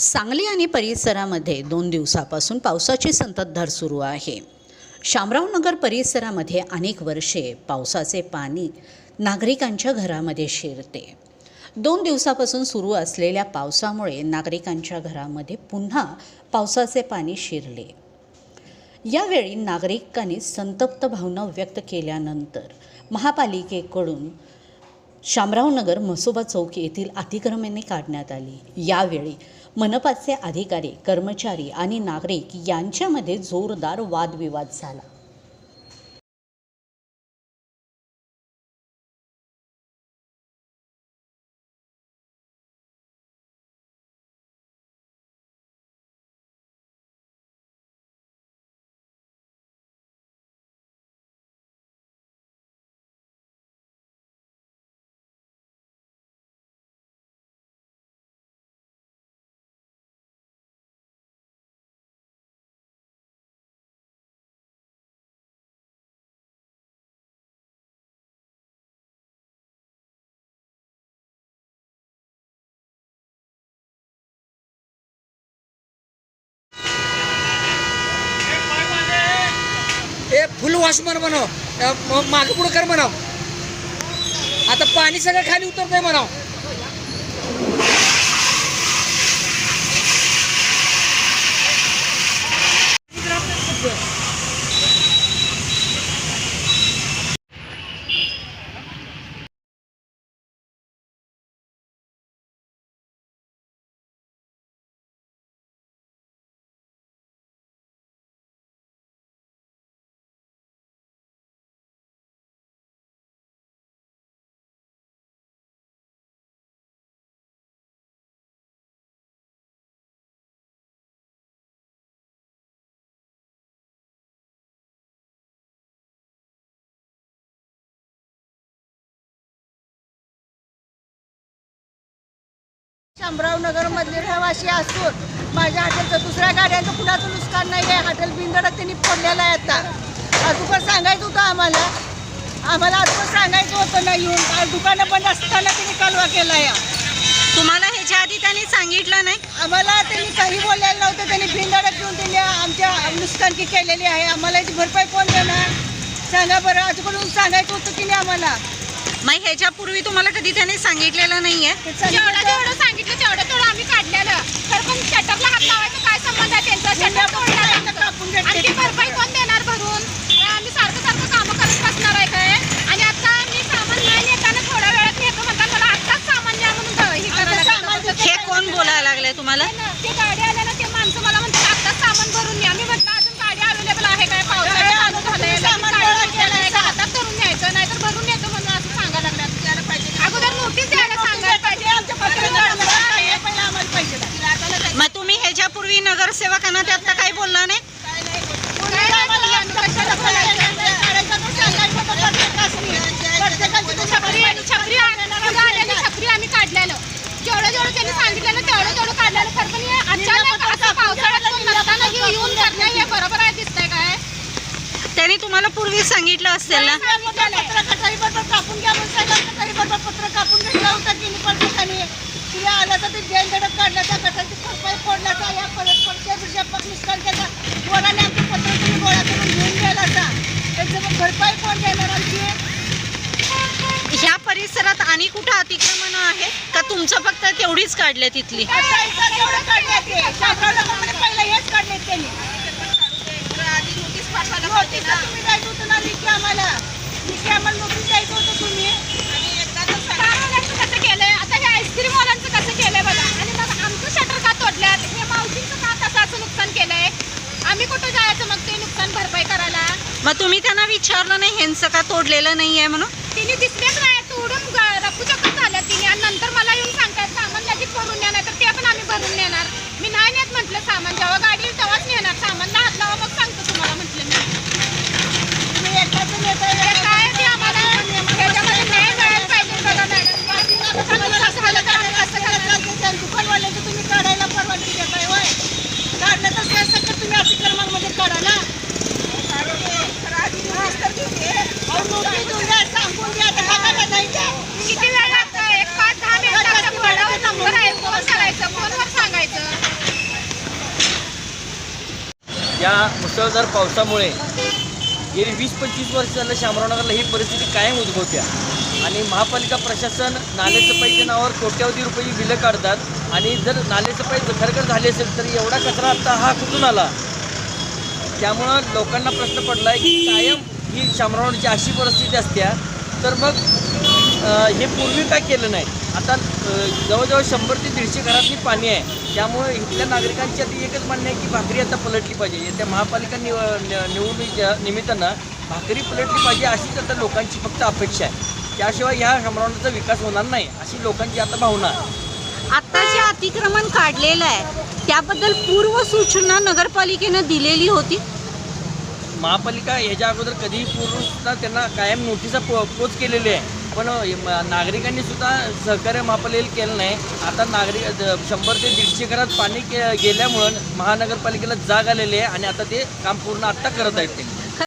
सांगली आणि परिसरामध्ये दोन दिवसापासून पावसाची संततधार सुरू आहे. शामरावनगर परिसरामध्ये अनेक वर्षे पावसाचे पाणी नागरिकांच्या घरामध्ये शिरते. दोन दिवसापासून सुरू असलेल्या पावसामुळे नागरिकांच्या घरामध्ये पुन्हा पावसाचे पाणी शिरले. यावेळी नागरिकांनी संतप्त भावना व्यक्त केल्यानंतर महापालिकेकडून शामरावनगर म्हसोबा चौक येथील अतिक्रमणे काढण्यात आली. यावेळी मनपाचे अधिकारी कर्मचारी आणि नागरिक यांच्यामध्ये जोरदार वादविवाद झाला. वॉशमन बनव अ, म- मागं पुढं कर म्हणाव. आता पाणी सगळं खाली उतरतंय म्हणाव. Yeah. नगर मधले रहिवासी असून माझ्या हॉटेलचं दुसऱ्या गाड्यांचं कुणाचं नुकसान नाही आहे. हॉटेल बिंदडक त्यांनी फोडलेलं आहे आता. अगोदर सांगायचं होतं आम्हाला. आम्हाला अगोदर सांगायचं होतं ना येऊन. आज दुकानं बंद असताना त्यांनी कालवा केला या. तुम्हाला ह्याच्या आधी त्यांनी सांगितलं नाही? आम्हाला त्यांनी काही बोलायला नव्हतं. त्यांनी बिंदडक घेऊन त्यांनी आमच्या नुकसानकी केलेली आहे. आम्हाला याची भरपाई कोण देणार? सांगा बरं. अजून सांगायचं होतं की नाही आम्हाला? मग ह्याच्यापूर्वी तुम्हाला कधी त्यांनी सांगितलेलं नाहीये? ते जेवढं सांगितलं जेवढं सांगितलं तेवढं तेवढं आम्ही काढलेलं. तर पण शटरला हात लावायचा काय संबंध आहे त्यांचा? शटर तोडला भरपाई कोण देणार भरून? आम्ही सारखं सारखं कामं करत बसणार आहे काय? आणि आता मी सामान नाही नेताना थोड्या वेळात नेतो म्हणतात मला आत्ताच सामान द्या म्हणून हे करायला. हे कोण बोलायला लागले तुम्हाला? ते गाडी आल्या ना ते माणसं मला म्हणतात आत्ताच सामान भरून न्या मी म्हटलं अजून गाडी अवेलेबल आहे काय? पावसाळ्यात चालू झालंय लगेच सामान गाडी गोळा केलंय केलंय का हातात धरून न्यायचं नाहीतर भरून नेतो म्हणून असं सांगायला लागल्यात द्यायला पाहिजे अगोदर नोटीस द्यायला सांगायला पाहिजे आमच्या पत्रात हे पहिलं आम्हाला पाहिजे मग तुम्ही ह्याच्यापूर्वी नगरसेवकांना त्यात काही बोलला नाही छपरी छपरी पुढं आलेली छपरी आम्ही काढलेलं जेवढं जेवढं त्यांनी सांगितलं तेवढं तेवढं काढलेलं खरं पण हे अचानक असं पावसाळ्यात कोण नसताना हे येऊन करणं हे बरोबर आहे दिसतंय काय त्यांनी तुम्हाला पूर्वी सांगितलं असेल ना? कापून घ्या म्हणून पत्र कापून घेतलं होतं. की नाही प्रत्येकाने तिला आलं तर ते बेल धडक काढण्याचा गटाची भरपाई फोडण्याचा या परत नुकसान केलं कोणाने आमचं पत्र तुम्ही गोळा करून घेऊन गेला असा त्याचं मग भरपाई कोण देणार आमची? ह्या परिसरात आणि कुठं अतिक्रमण आहे का तुमचं फक्त तेवढीच काढले तिथली? पहिलं हेच काढले त्यांनी. तुम्ही जायचं होतं ना लिखी आम्हाला. लिखी आम्हाला नोटीस द्यायचं होतं तुम्ही. कारवाल्यांचं कसं केलंय? आता हे आईस्क्रीम वाल्यांचं कसं केलंय बघा. आणि मग आमचं शटर का तोडल्यात? हे मावशींचं का नुकसान केलंय? आम्ही कुठं जायचं मग ते नुकसान भरपाई करायला? मग तुम्ही त्यांना विचारलं नाही ह्यांचं का तोडलेलं नाहीये म्हणून? तिने दिसलेच नाही. तोडून ग- रफूचक्कच झाल्या तिने. आणि नंतर मला येऊन सांगतायत सामान लगेच भरून नेणार. तर ते पण आम्ही भरून नेणार. मी नाही नेत म्हटलं सामान जेव्हा गाडी येईल तेव्हाच नेणार सामानला हात लावा मग सांगतो तुम्हाला म्हटलं मी तुम्ही एकाचं नेता हे काय ते आम्हाला ह्याच्यामध्ये न्याय मिळायला पाहिजे बघा मॅडम असं झालं तर आम्ही कसं करणार? दुकानवाल्याचं तुम्ही काढायला परवानगी देताय होय काढलं तर त्या सकट तुम्ही अतिक्रमणामध्ये काढा ना अहो, नोटीस देऊन द्या, सांगून द्या, दहा गाड्या नाही द्या. किती वेळ लागतं एक पाच दहा मिनिटाचा नंबर आहे फोन करायचं फोनवर सांगायचं या मुसळधार पावसामुळे गेली वीस पंचवीस वर्ष झालं शामरावनगरला ही परिस्थिती कायम उद्भवत्या आणि महापालिका प्रशासन नालेसफाईच्या नावावर कोट्यावधी रुपये बिलं काढतात. आणि जर नालेसफाई खरखर झाली असेल तर एवढा कचरा आता हा कुठून आला? त्यामुळं लोकांना प्रश्न पडला आहे की कायम ही शामरावची अशी परिस्थिती असत्या. तर मग हे पूर्वी काय केलं नाही? आता जवळजवळ शंभर ते दीडशे घरातली पाणी आहे. त्यामुळे इथल्या नागरिकांची आता एकच म्हणणं आहे की भाकरी आता पलटली पाहिजे. येत्या महापालिका निव निवडणुकीच्या निमित्तानं भाकरी पलटली पाहिजे अशीच आता लोकांची फक्त अपेक्षा आहे. त्याशिवाय ह्या शामरावणाचा विकास होणार नाही अशी लोकांची आता भावना आहे. आता जे अतिक्रमण काढलेलं आहे त्याबद्दल पूर्व सूचना नगरपालिकेनं दिलेली होती. महापालिका याच्या अगोदर कधीही पूर्ण सुद्धा त्यांना कायम नोटिसा पो पोच केलेली आहे. पण नागरिकांनी सुद्धा सहकार्य महापालिकेला केलं नाही. आता नागरिक शंभर ते दीडशे घरात पाणी के गेल्यामुळं महानगरपालिकेला जाग आलेली आहे आणि आता ते काम पूर्ण आत्ता करत आहेत ते.